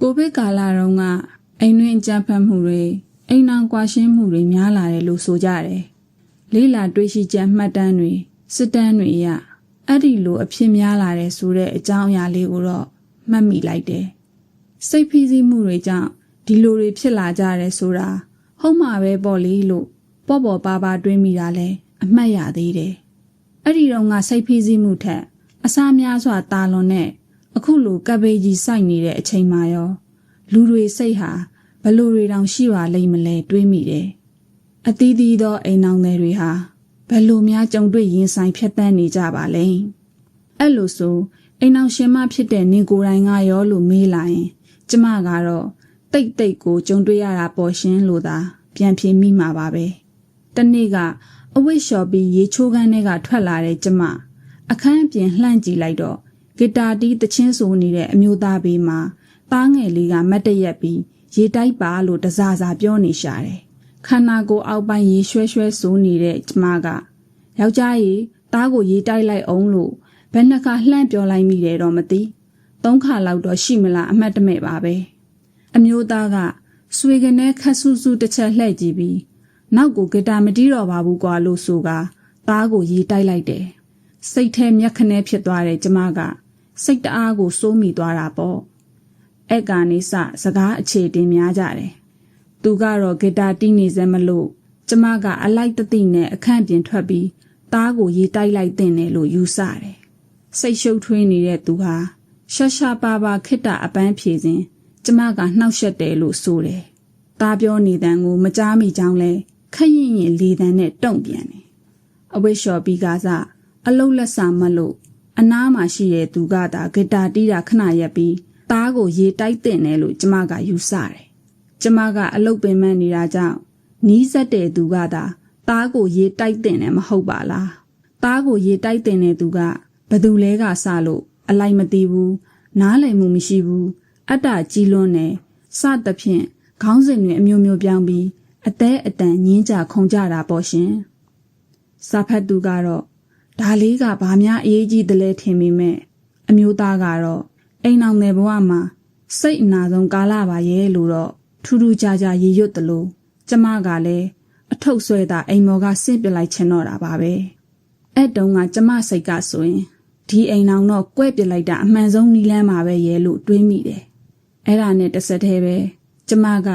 ကိုဗစ်ကာလတုန်းကအိမ်တွင်းကြမ်းဖက်မှုတွေအိမ်နောင်ကွာရှင်းမှုတွေများလာတယ်လို့ဆိုကြတယ်။လေးလာတွေ့ရှိချက်မှတ်တမ်းတွေစစ်တမ်းတွေအရအဲ့ဒီလိုအဖြစ်များလာတယ်ဆိုတဲ့အကြောင်းအရာလေးကိုတော့မှတ်မိလိုက်တယ်။စိတ်ဖိစီးမှုတွေကြောင့်ဒီလိုတွေဖြစ်လာကြတယ်ဆိုတာဟုတ်မှာပဲပေါ့လေလို့ပေါ့ပေါ့ပါပါတွေးမိတာလဲအမှတ်ရသေးတယ်။အဲ့ဒီတော့ငါစိတ်ဖိစီးမှုထက်အစားများစွာတာလွန်တဲ့ အခုလိုကပ်ဘေးကြီးစိုက်နေတဲ့အချိန်မှာရောလူတွေစိတ်ဟာဘလို့တွေတောင်ရှိပါလိမ့်မလဲတွေးမိတယ်။အသီးသီးသောအိမ်နောင်တွေဟာဘလို့များကြုံတွေ့ရင်ဆိုင်ဖြတ်တန်းနေကြပါလဲ။အဲ့လိုဆိုအိမ်နောင်ရှင်မဖြစ်တဲ့နေကိုယ်တိုင်ကရောလို့မေးလာရင် ကျမကတော့တိတ်တိတ်ကိုကြုံတွေ့ရတာပေါ်ရှင်လို့သာပြန်ဖြေမိမှာပါပဲ။တနေ့ကအဝိရှော်ပြီးရေချိုးကန်းထဲကထွက်လာတဲ့ကျမအခန်းအပြင်လှန့်ကြည့်လိုက်တော့ ဂီတာတီးတချင်းဆိုနေတဲ့အမျိုးသားဘေးမှာသားငယ်လေးကမတ်တရက်ပြီးရေတိုက်ပါလို့တစားစားပြောနေရှာတယ်။ခန္ဓာကိုယ်အောက်ပိုင်းရေရွှဲရွှဲဆိုးနေတဲ့ကျမကယောက်ျားကြီးသားကိုရေတိုက်လိုက်အောင်လို့ဘယ်နှခါလှမ်းပြောလိုက်မိတယ်တော့မသိ။သုံးခါလောက်တော့ရှိမလားအမှတ်တမဲ့ပါပဲ။အမျိုးသားကဆွေကနေခတ်ဆူဆူတစ်ချက်လှည့်ကြည့်ပြီးနောက်ကိုဂီတာမတီးတော့ပါဘူးကွာလို့ဆိုကသားကိုရေတိုက်လိုက်တယ်။စိတ်ထဲမျက်ခနဲဖြစ်သွားတဲ့ကျမက စိတ်တအားကိုစိုးမိသွားတာပေါ့အဲ့ကနေစစကားအခြေတင်များကြတယ်သူကတော့ဂီတာတီးနေစမ်းမလို့ကျမကအလိုက်တသိနဲ့အခန့်ပြင်ထွက်ပြီးသားကိုရေတိုက်လိုက်တဲ့နယ်လို့ယူဆတယ်စိတ်ရှုပ်ထွေးနေတဲ့သူဟာရှာရှာပါပါခိတ္တအပန်းဖြေစဉ်ကျမကနှောက်ယှက်တယ်လို့ဆိုတယ်သားပြောနေတန်ကိုမကြားမိကြောင်းလဲခရင်ရင်လေတန်နဲ့တုံ့ပြန်တယ်အဝိရှော်ပြီးကစားအလုတ်လက်စာမလို့ အနားမှာရှိတဲ့သူကသာဂီတာတီးတာခဏရက်ပြီးသားကိုရေတိုက်တဲ့နယ်လို့ကျမကယူဆတယ်။ကျမကအလုတ်ပင်မနေတာကြောင့်နီးစက်တဲ့သူကသာသားကိုရေတိုက်တဲ့နယ်မဟုတ်ပါလား။သားကိုရေတိုက်တဲ့နယ်သူကဘသူလဲကစလို့အလိုက်မသိဘူး။နားလည်မှုမရှိဘူး။အတ္တကြီးလွန်းနေစသဖြင့်ခေါင်းစဉ်တွေအမျိုးမျိုးပြောင်းပြီးအသေးအတန်ညင်းကြခုံကြတာပေါ့ရှင်။စာဖတ်သူကတော့ ဒါလေးကဘာများအရေးကြီးသလဲထင်မိမဲ့အမျိုးသားကတော့အိမ်အောင်တဲ့ဘဝမှာစိတ်အနာဆုံးကာလပါရဲ့လို့တော့ထူးထူးခြားခြားရည်ရွတ်တယ်လို့ကျမကလည်းအထုပ်ဆွဲတာအိမ်မော်ကဆင့်ပြလိုက်ချင်တော့တာပါပဲအဲ့တုန်းကကျမစိတ်ကဆိုရင်ဒီအိမ်အောင်တော့ကွဲ့ပြလိုက်တာအမှန်ဆုံးနီးလန်းမှာပဲရဲ့လို့တွေးမိတယ်အဲ့ဒါနဲ့တစ်ဆက်တည်းပဲကျမက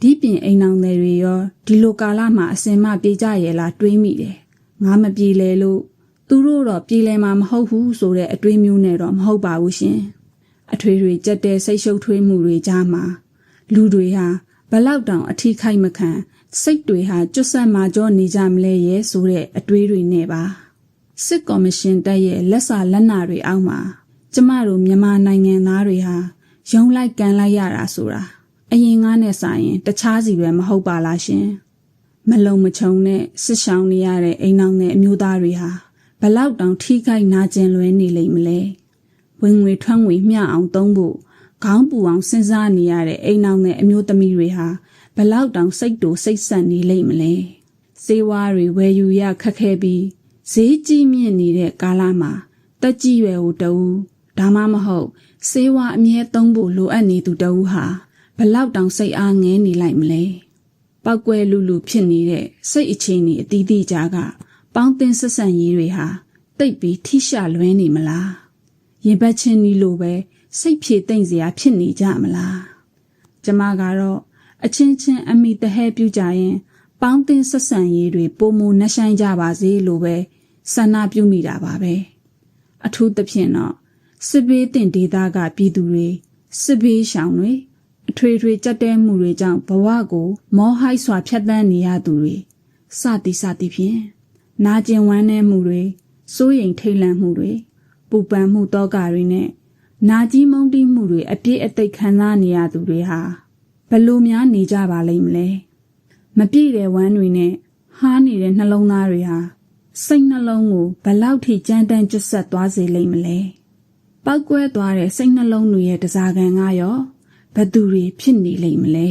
ဒီပြင်အိမ်အောင်တွေရောဒီလိုကာလမှာအစင်မပြေကြရဲ့လားတွေးမိတယ်ငါမပြေလဲလို့ သူတို့တော့ပြည်လဲမှာမဟုတ်ဘူးဆိုတဲ့အတွေးမျိုးနဲ့တော့မဟုတ်ပါဘူးရှင်အထွေထွေကြက်တဲ့စိတ်ရှုပ်ထွေးမှုတွေကြားမှာလူတွေဟာဘလောက်တောင်အထီးခိုက်မခံစိတ်တွေဟာကျွတ်ဆက်မာကြောနေကြမလဲရဲ့ဆိုတဲ့အတွေးတွေနဲ့ပါစစ်ကော်မရှင်တက်ရဲ့လက်စာလက်နာတွေအောက်မှာကျမတို့မြန်မာနိုင်ငံသားတွေဟာယုံလိုက်ကန်လိုက်ရတာဆိုတာအရင်ကားနဲ့စာရင်တခြားစီပဲမဟုတ်ပါလားရှင်မလုံမချုံနဲ့စစ်ဆောင်နေရတဲ့အိမ်အောင်တဲ့အမျိုးသားတွေဟာ ဘလောက်တောင်ထိခိုက်နာကျင်လွဲနေလိမ့်မလဲဝင်ငွေထွက်ငွေမျှအောင်သုံးဖို့ခေါင်းပူအောင်စဉ်းစားနေရတဲ့အိမ်အောင်တဲ့အမျိုးသမီးတွေဟာဘလောက်တောင်စိတ်တူစိတ်ဆက်နေလိမ့်မလဲစေဝါတွေဝယ်ယူရခက်ခဲပြီးဈေးကြီးမြင့်နေတဲ့ကာလမှာတက်ကြီးရွယ်ကိုတူဒါမှမဟုတ်စေဝါအမြဲသုံးဖို့လိုအပ်နေသူတူဟာဘလောက်တောင်စိတ်အားငဲနေလိုက်မလဲပောက်ကွဲလူလူဖြစ်နေတဲ့စိတ်အခြေအနေအသီးသီးကြားက ပေါင်းတင်ဆက်ဆံရေးတွေဟာတိတ်ပြီးထိရှလွဲနေမလားရင်ဘတ်ချင်းနီလိုပဲစိတ်ဖြေသိမ့်စရာဖြစ်နေကြမလားကျမကတော့အချင်းချင်းအမိတဟဲပြုကြရင် ပေါင်းတင်ဆက်ဆံရေးတွေပုံမနှဆိုင်ကြပါစေလို့ပဲဆန္ဒပြုမိတာပါပဲအထူးသဖြင့်တော့စစ်ဘေးတင်ဒေသကပြည်သူတွေစစ်ဘေးရှောင်တွေအထွေထွေကြက်တဲမှုတွေကြောင့်ဘဝကိုမောဟိုက်စွာဖျက်ဆီးနေရသူတွေစသည်စသည်ဖြင့် နာကျင်ဝမ်းနည်းမှုတွေစိုးရိမ်ထိတ်လန့်မှုတွေပူပန်မှုတောကတွေနဲ့နာကြီးမုန်းတိမှုတွေအပြည့်အသိခံစားနေရသူတွေဟာဘလို့များနေကြပါလိမ့်မလဲမပြည့်တဲ့ဝမ်းတွေနဲ့ဟားနေတဲ့နှလုံးသားတွေဟာစိတ်နှလုံးကိုဘလောက်ထိကြမ်းတမ်းကျွတ်ဆက်သွားစေလိမ့်မလဲပောက်ကွဲသွားတဲ့စိတ်နှလုံးတွေရဲ့တစားကန်ကရောဘသူတွေဖြစ်နေလိမ့်မလဲ